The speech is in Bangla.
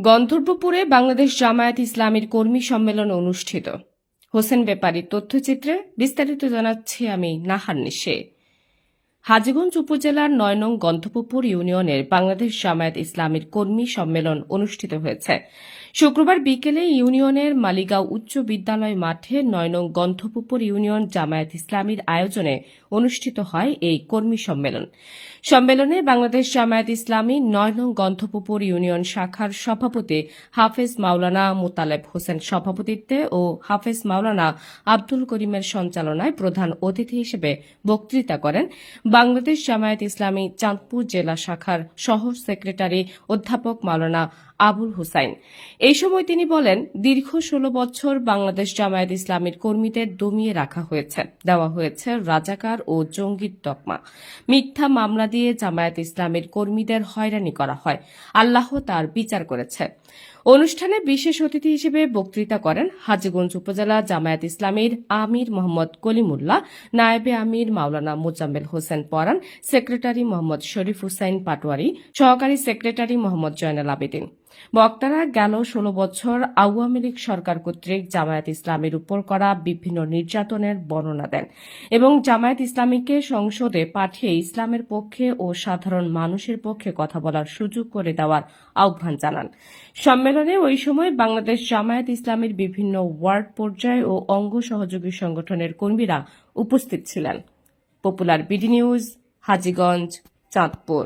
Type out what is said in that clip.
গন্ধর্বপুরে বাংলাদেশ জামায়াত ইসলামীর কর্মী সম্মেলন অনুষ্ঠিত। হোসেন ব্যাপারী তথ্যচিত্রে বিস্তারিত জানাচ্ছি আমি নাহার নিশে। হাজীগঞ্জ উপজেলার নয় নং গন্ধপুর ইউনিয়নের বাংলাদেশ জামায়াত ইসলামীর কর্মী সম্মেলন অনুষ্ঠিত হয়েছে। শুক্রবার বিকেলে ইউনিয়নের মালিগাঁও উচ্চ বিদ্যালয় মাঠে নয় নং গন্ধপুর ইউনিয়ন জামায়াত ইসলামীর আয়োজনে অনুষ্ঠিত হয় এই কর্মী সম্মেলন। সম্মেলনে বাংলাদেশ জামায়াত ইসলামী নয় নং গন্ধপুর ইউনিয়ন শাখার সভাপতি হাফেজ মাওলানা মোতালেব হোসেন সভাপতিত্বে ও হাফেজ মাওলানা আব্দুল করিমের সঞ্চালনায় প্রধান অতিথি হিসেবে বক্তৃতা করেন। বাংলাদেশ জামায়াত ইসলামী চাঁদপুর জেলা শাখার সহ সেক্রেটারি অধ্যাপক মাওলানা আবুল হুসাইন। এই সময় তিনি বলেন, দীর্ঘ ষোলো বছর বাংলাদেশ জামায়াত ইসলামীর কর্মীদের দমিয়ে রাখা হয়েছে, দেওয়া হয়েছে রাজাকার ও জঙ্গির তকমা। মিথ্যা মামলা দিয়ে জামায়াত ইসলামের কর্মীদের হয়রানি করা হয়। আল্লাহ তার বিচার করেছে। অনুষ্ঠানে বিশেষ অতিথি হিসেবে বক্তৃতা করেন হাজীগঞ্জ উপজেলা জামায়াত ইসলামীর আমির মোহাম্মদ কলিমুল্লাহ, নায়েবে আমির মাওলানা মোজাম্মেল হোসেন পরান, সেক্রেটারি মোহাম্মদ শরীফ হুসাইন পাটোয়ারি, সহকারী সেক্রেটারি মোহাম্মদ জয়নাল আবেদিন। বক্তারা গেল ষোলো বছর আওয়ামী লীগ সরকার কর্তৃক জামায়াত ইসলামের উপর করা বিভিন্ন নির্যাতনের বর্ণনা দেন এবং জামায়াত ইসলামীকে সংসদে পাঠিয়ে ইসলামের পক্ষে ও সাধারণ মানুষের পক্ষে কথা বলার সুযোগ করে দেওয়ার আহ্বান জানান। সম্মেলনে ওই সময় বাংলাদেশ জামায়াত ইসলামের বিভিন্ন ওয়ার্ড পর্যায়ে ও অঙ্গ সহযোগী সংগঠনের কর্মীরা উপস্থিত ছিলেন। Popular BD news, Hajiganj, Chandpur.